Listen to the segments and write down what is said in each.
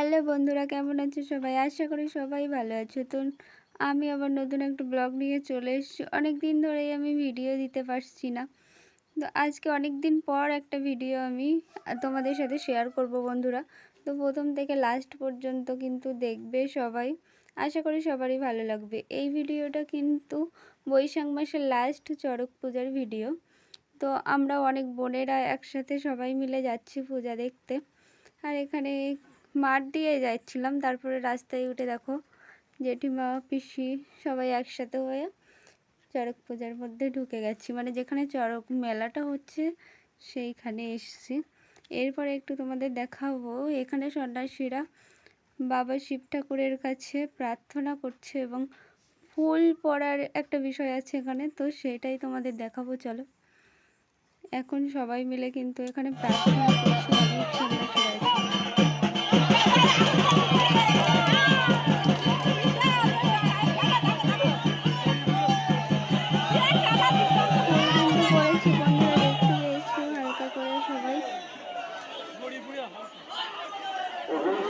Hello বন্ধুরা, কেমন আছো সবাই? আশা করি সবাই ভালো আছো। তো আমি আবার নতুন একটা ব্লগ নিয়ে চলে এসেছি। অনেক দিন ধরেই আমি ভিডিও দিতে পারছি না। তো আজকে অনেক দিন পর একটা ভিডিও আমি তোমাদের সাথে শেয়ার করব বন্ধুরা। তো প্রথম থেকে লাস্ট পর্যন্ত কিন্তু দেখবে সবাই। আশা করি সবারই ভালো লাগবে। এই ভিডিওটা কিন্তু বৈশাখ মাসের লাস্ট চড়ক পূজার ভিডিও। তো আমরা অনেক বোনেরা একসাথে সবাই মিলে যাচ্ছি পূজা দেখতে। আর এখানে মাঠ দিয়ে যাচ্ছিলাম। তারপরে রাস্তায় উঠে দেখো জেঠিমা, পিসি সবাই একসাথে হয়ে চড়ক পূজার মধ্যে ঢুকে গেছি। মানে যেখানে চড়ক মেলাটা হচ্ছে সেইখানে এসছি। এরপরে একটু তোমাদের দেখাবো। এখানে সন্ন্যাসীরা বাবা শিব ঠাকুরের কাছে প্রার্থনা করছে এবং ফুল পড়ার একটা বিষয় আছে এখানে, তো সেটাই তোমাদের দেখাবো। চলো। এখন সবাই মিলে কিন্তু এখানে প্রার্থনা করছে।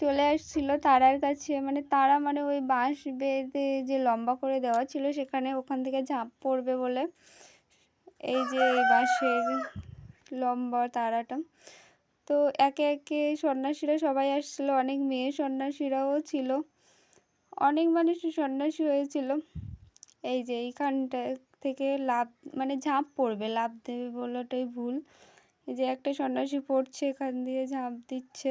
চলে আসছিল তারার কাছে। মানে তারা মানে ওই বাঁশ বেঁধে যে লম্বা করে দেওয়া ছিল সেখানে ওখান থেকে ঝাঁপ পড়বে বলে এই যে এই বাঁশের লম্বা তারাটা। তো একে একে সন্ন্যাসীরা সবাই আসছিল, অনেক মেয়ে সন্ন্যাসীরাও ছিল, অনেক মানুষ সন্ন্যাসী হয়েছিল। এই যে এইখানটা থেকে লাভ মানে ঝাঁপ পড়বে লাভ দেবে বলাটাই ভুল। এই যে একটা সন্ন্যাসী পড়ছে, এখান দিয়ে ঝাঁপ দিচ্ছে।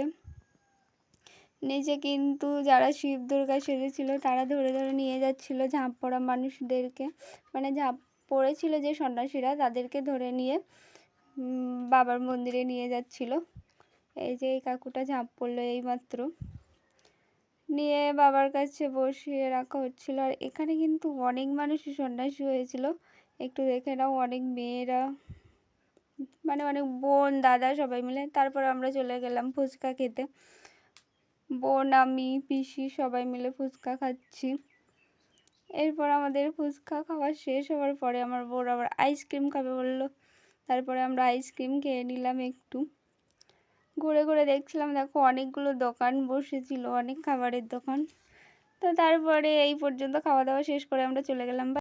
নিচে কিন্তু যারা শিব দুর্গা সেজেছিল, তারা ধরে ধরে নিয়ে যাচ্ছিল ঝাঁপ পড়া মানুষদেরকে। মানে ঝাঁপ পড়েছিল যে সন্ন্যাসীরা, তাদেরকে ধরে নিয়ে বাবার মন্দিরে নিয়ে যাচ্ছিল। এই যে এই কাকুটা ঝাঁপ পড়ল এইমাত্র। নিয়ে বাবার কাছে বসিয়ে রাখা হচ্ছিল। আর এখানে কিন্তু অনেক মানুষই সন্ন্যাসী হয়েছিল। একটু দেখে নাও, অনেক মেয়েরা মানে অনেক বোন, দাদা সবাই মিলে। তারপর আমরা চলে গেলাম ফুচকা খেতে। বোন, আমি, পিসি সবাই মিলে ফুচকা খাচ্ছি। এরপর আমাদের ফুচকা খাওয়া শেষ হওয়ার পরে আমার বোন আবার আইসক্রিম খাবে বলল। তারপরে আমরা আইসক্রিম খেয়ে নিলাম একটু। ঘুরে ঘুরে দেখছিলাম, দেখো অনেকগুলো দোকান বসেছিল, অনেক খাবারের দোকান। তো তারপরে এই পর্যন্ত খাওয়া দাওয়া শেষ করে আমরা চলে গেলাম